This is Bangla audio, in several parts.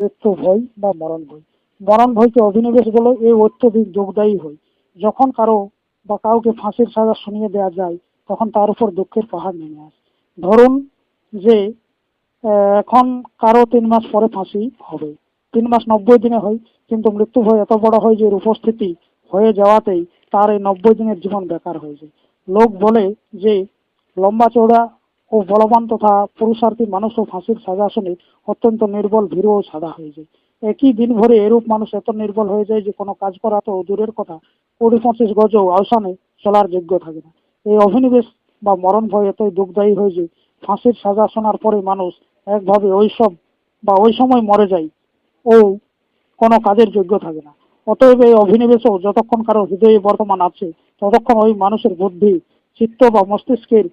মৃত্যু ভয় বা মরণ ভয়। মরণ ভয়কে অভিনিবেশ বলে এই অত্যধিক যোগদায়ী হয় যখন কারও বা কাউকে ফাঁসির সাজা শুনিয়ে দেওয়া যায়, তখন তার উপর দুঃখের পাহাড় নেমে আসে। ধরুন যে এখন কারও তিন মাস পরে ফাঁসি হবে। তিন মাস নব্বই দিনে হয়, কিন্তু মৃত্যু ভয় এত বড় হয় যে উপস্থিতি হয়ে যাওয়াতেই তার এই নব্বই দিনের জীবন বেকার হয়ে যায়। লোক বলে যে, লম্বা চওড়া ও বলবান তথা পুরুষার্থী মানুষ ও ফাঁসির সাজা শুনে অত্যন্ত নির্বল, ভীরু ও সাদা হয়ে যায়। একই দিন ভরে এরূপ মানুষ এত নির্বল হয়ে যায় যে কোনো কাজ করা তো দূরের কথা কুড়ি পঁচিশ গজও আওসানে চলার যোগ্য থাকে না। এই অভিনিবেশ বা মরণ ভয় এতই দুঃখদায়ী হয়ে যে ফাঁসির সাজা শোনার পরে মানুষ একভাবে ওই সব বা ওই সময় মরে যায় ও কোনো কাজের যোগ্য থাকে না। অতএব এই অভিনিবেশও যতক্ষণ কারও হৃদয়ে বর্তমান আছে, ততক্ষণ ওই মানুষের বুদ্ধি, চিত্ত বা মস্তিষ্কের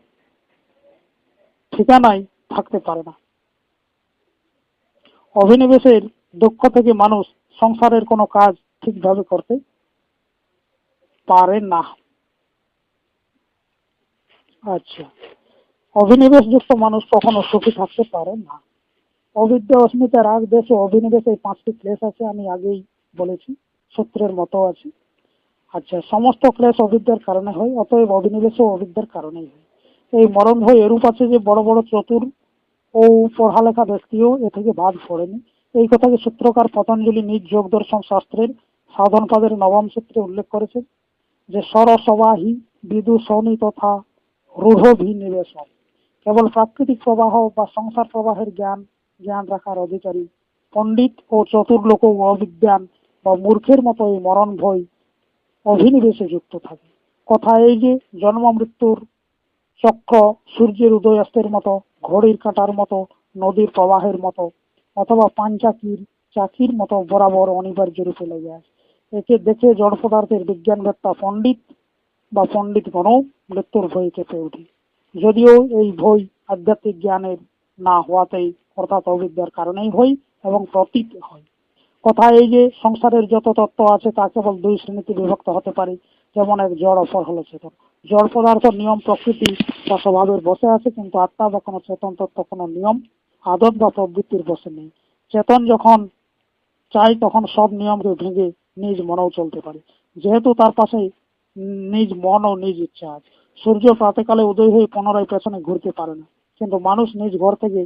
ঠিকানায় থাকতে পারে না। অভিনিবেশের দক্ষ থেকে মানুষ সংসারের কোনো কাজ ঠিকভাবে করতে পারে না। আচ্ছা অভিনিবেশযুক্ত মানুষ কখনো সুখী থাকতে পারে না। অবিদ্যা অস্মিতা রাগ দেশ ও অভিনিবেশ এই পাঁচটি ক্লেশ আছে, আমি আগেই বলেছি, সূত্রের মতো আছে। আচ্ছা সমস্ত ক্লেশ অবিদ্যার কারণে হয়, অতএব অভিনিবেশও অবিদ্যার কারণেই হয়। এই মরণ ভয় এরূপ আছে যে বড় বড় চতুর ও পড়ালেখা ব্যক্তিও এ থেকে বাদ পড়েনি। এই কথাকে সূত্রকার পতঞ্জলি নিজ যোগ দর্শন শাস্ত্রের সাধন পদের নবম সূত্রে উল্লেখ করেছেন যে সরসবাহী বিদুষণী তথা রূঢ়ভিনিবেশন কেবল প্রাকৃতিক প্রবাহ বা সংসার প্রবাহের জ্ঞান জ্ঞান রাখার অধিকারী, পণ্ডিত ও চতুর লোক অবিজ্ঞান বা মূর্খের মতো এই মরণ ভয় অভিনিবেশে যুক্ত থাকে। কথা এই যে জন্ম মৃত্যুর চক্র সূর্যের উদয়াস্তের মতো, ঘড়ির কাঁটার মতো, নদীর প্রবাহের মতো, অথবা পাঞ্চাকির চাকির মতো বরাবর অনিবার্য রূপে লেগে আছে একে দেখে জড় পদার্থের বিজ্ঞানবেত্তা পণ্ডিত বা পণ্ডিতগণও মৃত্যুর ভয়ে কেঁপে ওঠে। যদিও এই ভয় আধ্যাত্মিক জ্ঞানের না হওয়াতেই অর্থাৎ অবিদ্যার কারণেই হয় এবং প্রতীক হয়। কথা এই যে সংসারের যত তত্ত্ব আছে তা কেবল দুই শ্রেণীতে বিভক্ত হতে পারে। যেমন এক জড় অপর হলো চেতন জড় পদার্থ নিয়ম প্রকৃতি বা স্বভাবের বসে আছে, কিন্তু আত্মা বা কোনো চেতন তত্ত্ব, কোনো নিয়ম, আদত বা প্রবৃত্তির বসে নেই। চেতন যখন চাই তখন সব নিয়মকে ভেঙে নিজ মনেও চলতে পারে। যেহেতু তার পাশে নিজ মন ও নিজ ইচ্ছা আছে। সূর্য প্রাতকালে উদয় হয়ে পুনরায় পেছনে ঘুরতে পারে না। কিন্তু মানুষ নিজ ঘর থেকে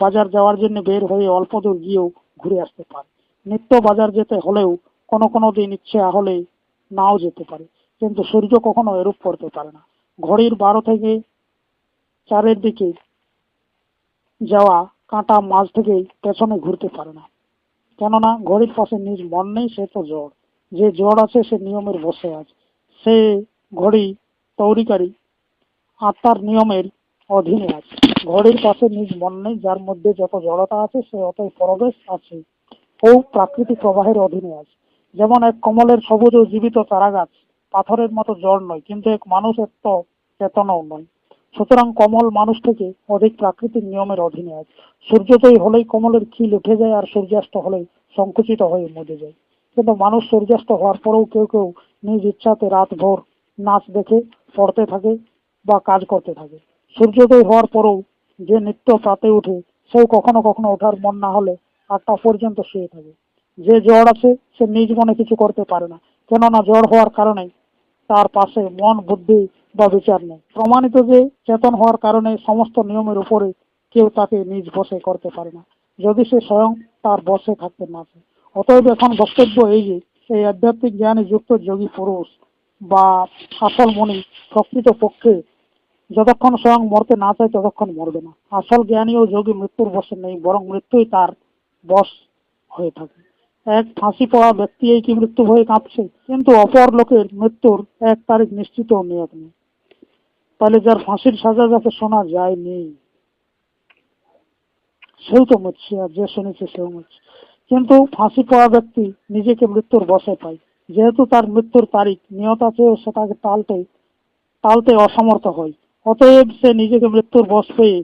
বাজার যাওয়ার জন্য বের হয়ে অল্প দূর গিয়েও ঘুরে আসতে পারে। নিত্য বাজার যেতে হলেও কোনো কোনো দিন ইচ্ছে হলে নাও যেতে পারে। কিন্তু সূর্য কখনো এরূপ করতে পারে না। ঘড়ির বারো থেকে চারের দিকে যাওয়া কাঁটা মাঝ থেকে পেছনে ঘুরতে পারে না। কেননা ঘড়ির পাশে নিজ মন নেই, সে তো জড় যে জড় আছে, সে নিয়মের বসে আছে। সে ঘড়ি তৈরিকারী আত্মার নিয়মের অধীনে আছে। ঘড়ির পাশে নিজ মন নেই, যার মধ্যে যত জড়তা আছে, সে অতই প্রবেশ আছে। ও প্রাকৃতিক প্রবাহের অধীনে আছে। যেমন এক কমলের সবুজ ও জীবিত চারাগাছ, পাথরের মতো জড় নয়, কিন্তু এক মানুষের তো চেতনাও নয়। সুতরাং কমল মানুষ থেকে অধিক প্রাকৃতিক নিয়মের অধীনে আছে। সূর্যোদয় হলেই কমলের খিল উঠে যায় আর সূর্যাস্ত হলেই সংকুচিত হয়ে মরে যায়। কিন্তু মানুষ সূর্যাস্ত হওয়ার পরেও কেউ কেউ নিজ ইচ্ছাতে রাত ভোর নাচ দেখে, পড়তে থাকে বা কাজ করতে থাকে। সূর্যোদয় হওয়ার পরেও যে নিত্য প্রাতে উঠে, সেও কখনো কখনো ওঠার মন না হলে আটটা পর্যন্ত শুয়ে থাকে। যে জ্বর আছে, সে নিজ মনে কিছু করতে পারে না। কেননা জ্বর হওয়ার কারণে তার পাশে মন, বুদ্ধি বা বিচার নেই। প্রমাণিত যে চেতন হওয়ার কারণে সমস্ত নিয়মের উপরে কেউ তাকে নিজ বসে করতে পারে না। যদি সে স্বয়ং তার বসে থাকতে না চায়। অতএব এখন বক্তব্য এই যে, এই আধ্যাত্মিক জ্ঞানে যুক্ত যোগী পুরুষ বা আসল মনি প্রকৃত পক্ষে যতক্ষণ স্বয়ং মরতে না চায়, ততক্ষণ মরবে না। আসল জ্ঞানী ও যোগী মৃত্যুর বসে নেই, বরং মৃত্যুই তার বশ হয়ে থাকে। এক ফাঁসি পড়া ব্যক্তি এই কি মৃত্যু ভয়ে কাঁপছে? কিন্তু অপর লোকের মৃত্যুর এক তারিখ নিশ্চিত ও নেই। তাহলে যার ফাঁসির সাজা যাকে শোনা যায়নি সেও তো মরছে আর যে শুনেছে সেও মরছে। কিন্তু ফাঁসি পাওয়া ব্যক্তি নিজেকে মৃত্যুর বসে পায়। যেহেতু তার মৃত্যুর তারিখ নিয়ত আছে ও সেটাকে টালতে টালতে অসমর্থ হয়। অতএব সে নিজেকে মৃত্যুর বশ পেয়ে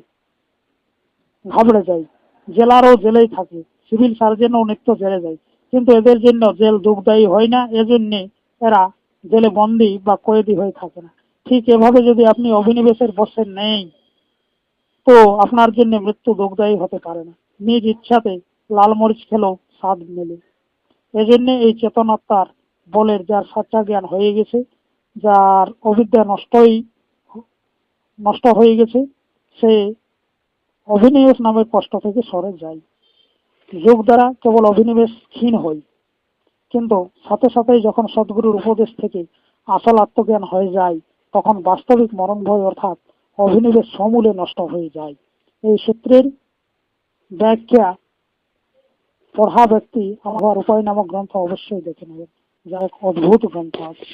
ঘাবড়ে যায়। জেলারও জেলেই থাকে। সিভিল সার্জেনও নিত্য জেলে যায়। কিন্তু এদের জন্য জেল দুঃখদায়ী হয় না, এজন্যে এরা জেলে বন্দী বা কয়েদি হয়ে থাকে না। ঠিক এভাবে যদি আপনি অভিনিবেশের বসে নেই, তো আপনার জন্য মৃত্যু দুঃখদায়ী হতে পারে না। নিজ ইচ্ছাতে লাল মরিচ খেলেও স্বাদ মেলে। এজন্য এই চেতনাত্মার বলের যার সচ্চা জ্ঞান হয়ে গেছে, যার অবিদ্যা নষ্টই, নষ্ট হয়ে গেছে, সে অভিনিবেশ নামের কষ্ট থেকে সরে যায় যোগ দ্বারা কেবল অভিনিবেশ ক্ষীণ হয় কিন্তু সাথে সাথেই যখন সদ্গুরুর উপদেশ থেকে আসল আত্মজ্ঞান হয়ে যায়, তখন বাস্তবিক মরণ ভয় অর্থাৎ অভিনিবেশ সমূলে নষ্ট হয়ে যায়। এই সূত্রের ব্যাখ্যা পড়া ব্যক্তি আমার উপায় নামক গ্রন্থ অবশ্যই দেখে নেবেন। যা এক অদ্ভুত গ্রন্থ। আছে